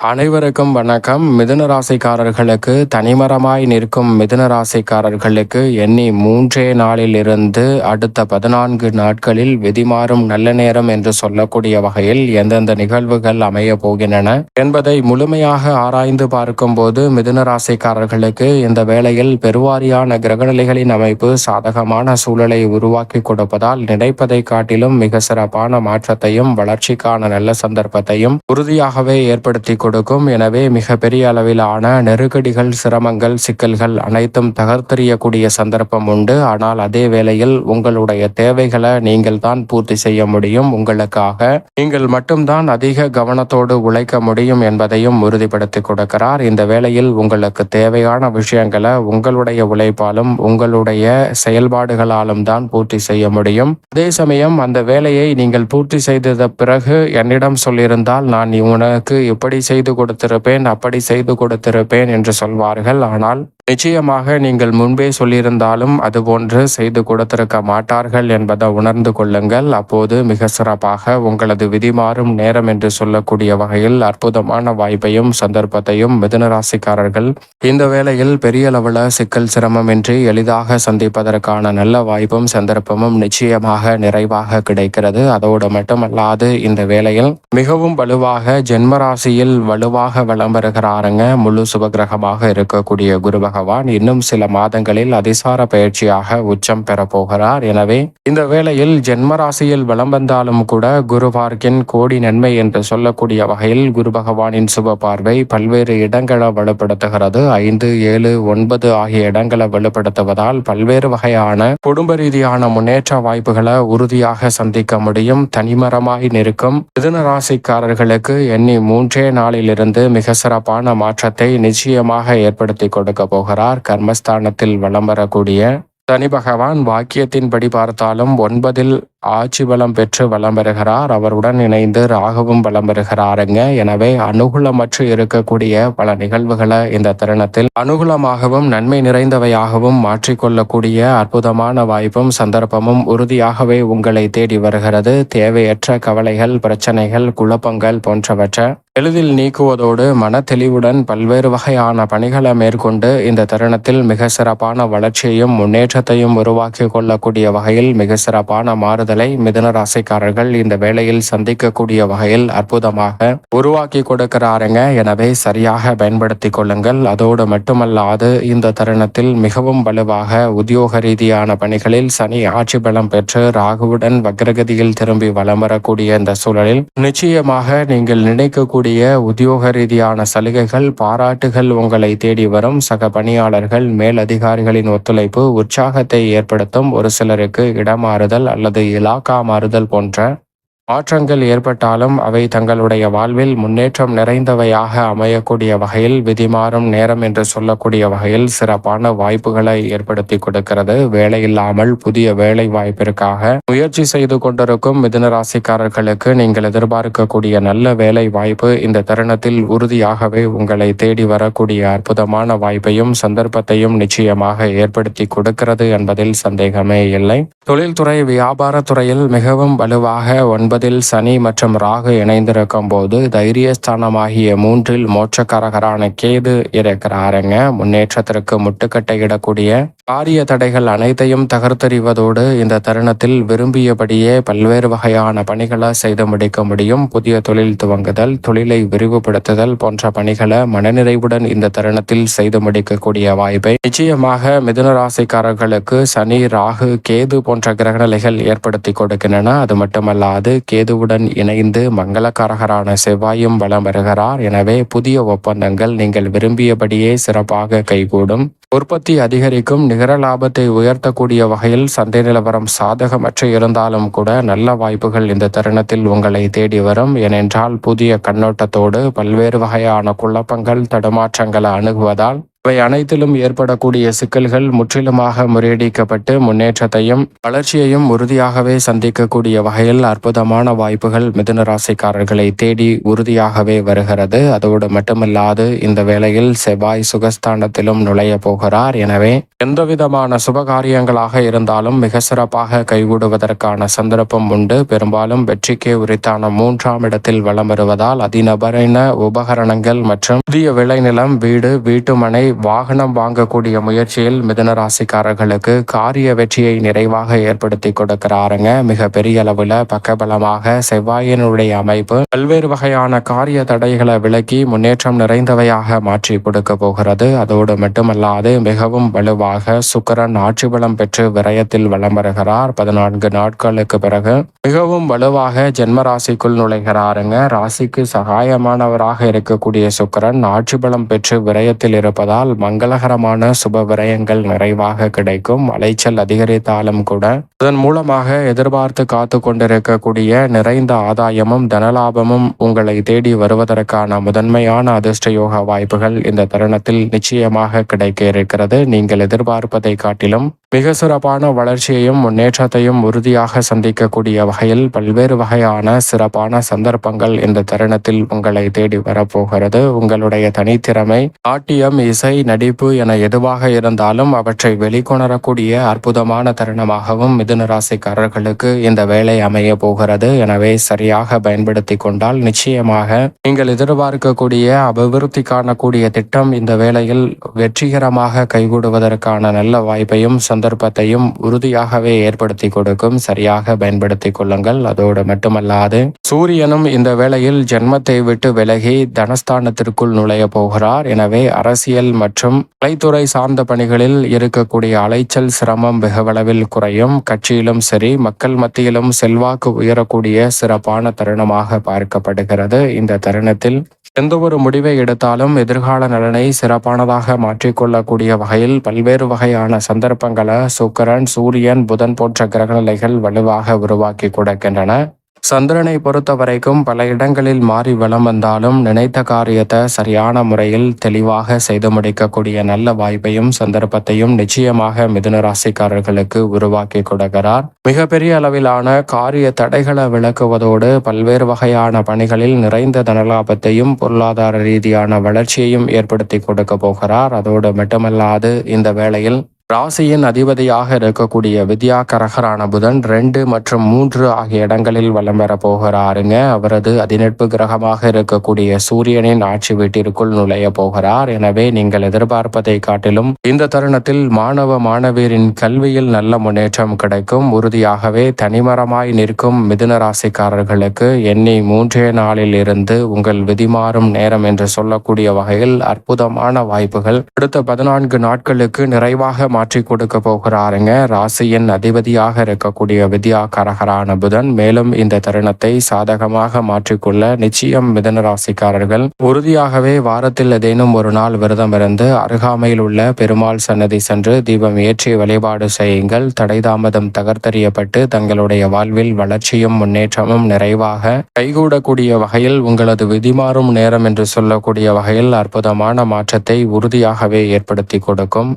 அனைவருக்கும் வணக்கம். மிதுன ராசிக்காரர்களுக்கு தனிமரமாய் நிற்கும் மிதுன ராசிக்காரர்களுக்கு எண்ணி மூன்றே நாளில் இருந்து அடுத்த பதினான்கு நாட்களில் விதிமாறும் நல்ல நேரம் என்று சொல்லக்கூடிய வகையில் எந்தெந்த நிகழ்வுகள் அமைய போகின்றன என்பதை முழுமையாக ஆராய்ந்து பார்க்கும்போது மிதுன ராசிக்காரர்களுக்கு இந்த வேளையில் பெருவாரியான கிரகநிலைகளின் அமைப்பு சாதகமான சூழலை உருவாக்கி கொடுப்பதால் நினைப்பதை காட்டிலும் மிக சிறப்பான மாற்றத்தையும் வளர்ச்சிக்கான நல்ல சந்தர்ப்பத்தையும் உறுதியாகவே ஏற்படுத்தி கொடுக்கும். எனவே மிக பெரிய அளவிலான நெருக்கடிகள் சிரமங்கள் சிக்கல்கள் அனைத்தும் தகர்த்தெறியக்கூடிய சந்தர்ப்பம் உண்டு. ஆனால் அதே வேளையில் உங்களுடைய தேவைகளை நீங்கள் தான் பூர்த்தி செய்ய முடியும். உங்களுக்காக நீங்கள் மட்டும்தான் அதிக கவனத்தோடு உழைக்க முடியும் என்பதையும் உறுதிப்படுத்தி கொடுக்கிறார். இந்த வேளையில் உங்களுக்கு தேவையான விஷயங்களை உங்களுடைய உழைப்பாலும் உங்களுடைய செயல்பாடுகளாலும் தான் பூர்த்தி செய்ய முடியும். அதே சமயம் அந்த வேலையை நீங்கள் பூர்த்தி செய்தத பிறகு என்னிடம் சொல்லியிருந்தால் நான் உனக்கு இப்படி செய்து கொடுத்திருப்பேன் அப்படி செய்து கொடுத்திருப்பேன் என்று சொல்வார்கள். ஆனால் நிச்சயமாக நீங்கள் முன்பே சொல்லியிருந்தாலும் அதுபோன்று செய்து கொடுத்திருக்க மாட்டார்கள் என்பதை உணர்ந்து கொள்ளுங்கள். அப்போது மிக சிறப்பாக உங்களது விதிமாறும் நேரம் என்று சொல்லக்கூடிய வகையில் அற்புதமான வாய்ப்பையும் சந்தர்ப்பத்தையும் மிதுனராசிக்காரர்கள் இந்த வேளையில் பெரிய அளவில் சிக்கல் சிரமமின்றி எளிதாக சந்திப்பதற்கான நல்ல வாய்ப்பும் சந்தர்ப்பமும் நிச்சயமாக நிறைவாக கிடைக்கிறது. அதோடு மட்டுமல்லாது இந்த வேளையில் மிகவும் வலுவாக ஜென்மராசியில் வலுவாக வளம் பெறுகிறாருங்க முழு சுபகிரகமாக இருக்கக்கூடிய குரு பகவான் இன்னும் சில மாதங்களில் அதிசார பயிற்சியாக உச்சம் பெறப்போகிறார் எனவே இந்த வேளையில் ஜென்மராசியில் வளம் வந்தாலும் கூட குருபார்க்கின் கோடி நன்மை என்று சொல்லக்கூடிய வகையில் குரு பகவானின் சுப பார்வை பல்வேறு இடங்களை வலுப்படுத்துகிறது. ஐந்து ஏழு ஒன்பது ஆகிய இடங்களை வலுப்படுத்துவதால் பல்வேறு வகையான குடும்ப ரீதியான முன்னேற்ற வாய்ப்புகளை உறுதியாக சந்திக்க முடியும். தனிமரமாய் நிற்கும் மிதுன ராசிக்காரர்களுக்கு எண்ணி மூன்றே நாளிலிருந்து மிக சிறப்பான மாற்றத்தை நிச்சயமாக ஏற்படுத்தி கொடுக்க போகிறார். கர்மஸ்தானத்தில் வலம் வரக்கூடிய சனி பகவான் வாக்கியத்தின்படி பார்த்தாலும் ஒன்பதில் ஆட்சி பலம் பெற்று வலம் பெறுகிறார் அவருடன் இணைந்து ராகவும் வலம் பெறுகிறாருங்க எனவே அனுகூலமற்று இருக்கக்கூடிய பல நிகழ்வுகளை இந்த தருணத்தில் அனுகூலமாகவும் நன்மை நிறைந்தவையாகவும் மாற்றிக்கொள்ளக்கூடிய அற்புதமான வாய்ப்பும் சந்தர்ப்பமும் உறுதியாகவே உங்களை தேடி வருகிறது. தேவையற்ற கவலைகள் பிரச்சனைகள் குழப்பங்கள் போன்றவற்றை எளிதில் நீக்குவதோடு மன தெளிவுடன் பல்வேறு வகையான பணிகளை மேற்கொண்டு இந்த தருணத்தில் மிக சிறப்பான வளர்ச்சியையும் முன்னேற்றத்தையும் உருவாக்கி கொள்ளக்கூடிய வகையில் மிக சிறப்பான மாறுதல் மிதன ராசிக்காரர்கள் இந்த வேளையில் சந்திக்கக்கூடிய வகையில் அற்புதமாக உருவாக்கி கொடுக்கிறாருங்க. எனவே சரியாக பயன்படுத்தி கொள்ளுங்கள். அதோடு மட்டுமல்லாது இந்த தருணத்தில் மிகவும் வலுவாக உத்தியோக ரீதியான பணிகளில் சனி ஆட்சி பலம் பெற்று ராகுவுடன் வக்ரகதியில் திரும்பி வலம் வரக்கூடிய இந்த சூழலில் நிச்சயமாக நீங்கள் நினைக்கக்கூடிய உத்தியோக ரீதியான சலுகைகள் பாராட்டுகள் உங்களை தேடி வரும். சக பணியாளர்கள் மேலதிகாரிகளின் ஒத்துழைப்பு உற்சாகத்தை ஏற்படுத்தும். ஒரு சிலருக்கு இடமாறுதல் அல்லது இலாக்கா மாறுதல் போன்ற மாற்றங்கள் ஏற்பட்டாலும் அவை தங்களுடைய வாழ்வில் முன்னேற்றம் நிறைந்தவையாக அமையக்கூடிய வகையில் விதிமாறும் நேரம் என்று சொல்லக்கூடிய வகையில் சிறப்பான வாய்ப்புகளை ஏற்படுத்தி கொடுக்கிறது. வேலையில்லாமல் புதிய வேலை வாய்ப்பிற்காக முயற்சி செய்து கொண்டிருக்கும் மிதுனராசிக்காரர்களுக்கு நீங்கள் எதிர்பார்க்கக்கூடிய நல்ல வேலை வாய்ப்பு இந்த தருணத்தில் உறுதியாகவே உங்களை தேடி வரக்கூடிய அற்புதமான வாய்ப்பையும் சந்தர்ப்பத்தையும் நிச்சயமாக ஏற்படுத்தி கொடுக்கிறது என்பதில் சந்தேகமே இல்லை. தொழில்துறை வியாபாரத்துறையில் மிகவும் வலுவாக ஒன்பது ஒன்பதில் சனி மற்றும் ராகு இணைந்திருக்கும் போது தைரியஸ்தானமாகிய மூன்றில் மோட்சக்காரகரான கேது இருக்கிறாருங்க முன்னேற்றத்திற்கு முட்டுக்கட்டை பாரிய தடைகள் அனைத்தையும் தகர்த்தறிவதோடு இந்த தருணத்தில் விரும்பியபடியே பல்வேறு வகையான பணிகளை செய்து முடிக்க முடியும். புதிய தொழில் துவங்குதல் தொழிலை விரிவுபடுத்துதல் போன்ற பணிகளை மனநிறைவுடன் இந்த தருணத்தில் செய்து முடிக்கக்கூடிய வாய்ப்பை நிச்சயமாக மிதுன ராசிக்காரர்களுக்கு சனி ராகு கேது போன்ற கிரகநிலைகள் ஏற்படுத்தி கொடுக்கின்றன. அது மட்டுமல்லாது கேதுவுடன் இணைந்து மங்களக்காரகரான செவ்வாயும் வலம் வருகிறார். எனவே புதிய ஒப்பந்தங்கள் நீங்கள் விரும்பியபடியே சிறப்பாக கைகூடும். உற்பத்தி அதிகரிக்கும் நிகர லாபத்தை உயர்த்தக்கூடிய வகையில் சந்தை நிலவரம் சாதகமற்று இருந்தாலும் கூட நல்ல வாய்ப்புகள் இந்த தருணத்தில் உங்களை தேடி வரும். ஏனென்றால் புதிய கண்ணோட்டத்தோடு பல்வேறு வகையான குழப்பங்கள் தடுமாற்றங்களை அணுகுவதால் இவை அனைத்திலும் ஏற்படக்கூடிய சிக்கல்கள் முற்றிலுமாக முறியடிக்கப்பட்டு முன்னேற்றத்தையும் வளர்ச்சியையும் உறுதியாகவே சந்திக்கக்கூடிய வகையில் அற்புதமான வாய்ப்புகள் மிதுன ராசிக்காரர்களை தேடி உறுதியாகவே வருகிறது. அதோடு மட்டுமல்லாது இந்த வேளையில் செவ்வாய் சுகஸ்தானத்திலும் நுழைய போகிறார். எனவே எந்தவிதமான சுபகாரியங்களாக இருந்தாலும் மிக சிறப்பாக கைகூடுவதற்கான சந்தர்ப்பம் உண்டு. பெரும்பாலும் வெற்றிக்கே உரித்தான மூன்றாம் இடத்தில் வளம் வருவதால் அதிநபரின உபகரணங்கள் மற்றும் புதிய விளைநிலம் வீடு வீட்டுமனை வாகனம் வாங்கக்கூடிய முயற்சியில் மிதுன ராசிக்காரர்களுக்கு காரிய வெற்றியை நிறைவாக ஏற்படுத்தி கொடுக்கிறாருங்க. மிக பெரிய அளவில் பக்கபலமாக செவ்வாயினுடைய அமைப்பு பல்வேறு வகையான காரிய தடைகளை விலக்கி முன்னேற்றம் நிறைந்தவையாக மாற்றி கொடுக்க போகிறது. அதோடு மட்டுமல்லாது மிகவும் வலுவாக சுக்கரன் ஆட்சி பலம் பெற்று விரயத்தில் வலம் வருகிறார். பதினான்கு நாட்களுக்கு பிறகு மிகவும் வலுவாக ஜென்ம ராசிக்குள் நுழைகிறாருங்க. ராசிக்கு சகாயமானவராக இருக்கக்கூடிய சுக்கரன் ஆட்சி பலம் பெற்று விரயத்தில் இருப்பதால் மங்களகரமான சுப விரயங்கள் நிறைவாக கிடைக்கும். அலைச்சல் அதிகரித்தாலும் கூட. இதன் மூலமாக எதிர்பார்த்து காத்து கொண்டிருக்கக்கூடிய நிறைந்த ஆதாயமும் தனலாபமும் உங்களை தேடி வருவதற்கான முதன்மையான அதிர்ஷ்ட யோக வாய்ப்புகள் இந்த தருணத்தில் நிச்சயமாக கிடைக்க இருக்கிறது. நீங்கள் எதிர்பார்ப்பதை காட்டிலும் மிக சிறப்பான வளர்ச்சியையும் முன்னேற்றத்தையும் உறுதியாக சந்திக்கக்கூடிய வகையில் பல்வேறு வகையான சிறப்பான சந்தர்ப்பங்கள் இந்த தருணத்தில் உங்களை தேடி வரப்போகிறது. உங்களுடைய தனித்திறமை ஆட்டியம் இசை நடிப்பு என எதுவாக இருந்தாலும் அவற்றை வெளிக்கொணரக்கூடிய அற்புதமான தருணமாகவும் மிதுன ராசிக்காரர்களுக்கு இந்த வேலை அமைய போகிறது. எனவே சரியாக பயன்படுத்தி கொண்டால் நிச்சயமாக நீங்கள் எதிர்பார்க்கக்கூடிய அபிவிருத்தி காணக்கூடிய திட்டம் இந்த வேளையில் வெற்றிகரமாக கைகூடுவதற்கான நல்ல வாய்ப்பையும் சந்தர்ப்பத்தையும் உறுதியாகவே ஏற்படுத்தி கொடுக்கும். சரியாக பயன்படுத்திக் கொள்ளுங்கள். அதோடு மட்டுமல்லாது சூரியனும் இந்த வேளையில் ஜென்மத்தை விட்டு விலகி தனஸ்தானத்திற்குள் நுழைய போகிறார். எனவே அரசியல் மற்றும் கலைத்துறை சார்ந்த பணிகளில் இருக்கக்கூடிய அலைச்சல் சிரமம் வெகுவளவில் குறையும். கட்சியிலும் சரி மக்கள் மத்தியிலும் செல்வாக்கு உயரக்கூடிய சிறப்பான தருணமாக பார்க்கப்படுகிறது. இந்த தருணத்தில் எந்த ஒரு முடிவை எடுத்தாலும் எதிர்கால நலனை சிறப்பானதாக மாற்றிக்கொள்ளக்கூடிய வகையில் பல்வேறு வகையான சந்தர்ப்பங்களை சுக்கரன் சூரியன் புதன் போன்ற கிரகநிலைகள் வலுவாக உருவாக்கி கொடுக்கின்றன. சந்திரனை பொறுத்த வரைக்கும் பல இடங்களில் மாறி வளம் வந்தாலும் நினைத்த காரியத்தை சரியான முறையில் தெளிவாக செய்து முடிக்கக்கூடிய நல்ல வாய்ப்பையும் சந்தர்ப்பத்தையும் நிச்சயமாக மிதுன ராசிக்காரர்களுக்கு உருவாக்கி கொடுக்கிறார். மிகப்பெரிய அளவிலான காரிய தடைகளை விளக்குவதோடு பல்வேறு வகையான பணிகளில் நிறைந்த தனலாபத்தையும் பொருளாதார ரீதியான வளர்ச்சியையும் ஏற்படுத்தி கொடுக்க போகிறார். அதோடு மட்டுமல்லாது இந்த வேளையில் ராசியின் அதிபதியாக இருக்கக்கூடிய வித்யா கரகரான புதன் ரெண்டு மற்றும் மூன்று ஆகிய இடங்களில் வலம் வர போகிறாருங்க. அவரது அதிநட்பு கிரகமாக இருக்கக்கூடிய சூரியனின் ஆட்சி வீட்டிற்குள் நுழைய போகிறார். எனவே நீங்கள் எதிர்பார்ப்பதை காட்டிலும் இந்த தருணத்தில் மாணவ மாணவியரின் கல்வியில் நல்ல முன்னேற்றம் கிடைக்கும். உறுதியாகவே தனிமரமாய் நிற்கும் மிதுன ராசிக்காரர்களுக்கு எண்ணி மூன்றே நாளில் இருந்து உங்கள் விதிமாறும் நேரம் என்று சொல்லக்கூடிய வகையில் அற்புதமான வாய்ப்புகள். அடுத்த பதினான்கு நாட்களுக்கு நிறைவாக மாற்றி கொடுக்க போகிறாருங்க. ராசியின் அதிபதியாக இருக்கக்கூடிய வித்யா கரகரான புதன் மேலும் இந்த தருணத்தை சாதகமாக மாற்றிக்கொள்ள நிச்சயம் மிதன ராசிக்காரர்கள். உறுதியாகவே வாரத்தில் ஏதேனும் ஒரு நாள் விரதம் இருந்து அருகாமையில் உள்ள பெருமாள் சன்னதி சென்று தீபம் ஏற்றி வழிபாடு செய்யுங்கள். தடை தாமதம் தகர்த்தறியப்பட்டு தங்களுடைய வாழ்வில் வளர்ச்சியும் முன்னேற்றமும் நிறைவாக கைகூடக்கூடிய வகையில் உங்களது விதிமாறும் நேரம் என்று சொல்லக்கூடிய வகையில் அற்புதமான மாற்றத்தை உறுதியாகவே ஏற்படுத்தி கொடுக்கும்.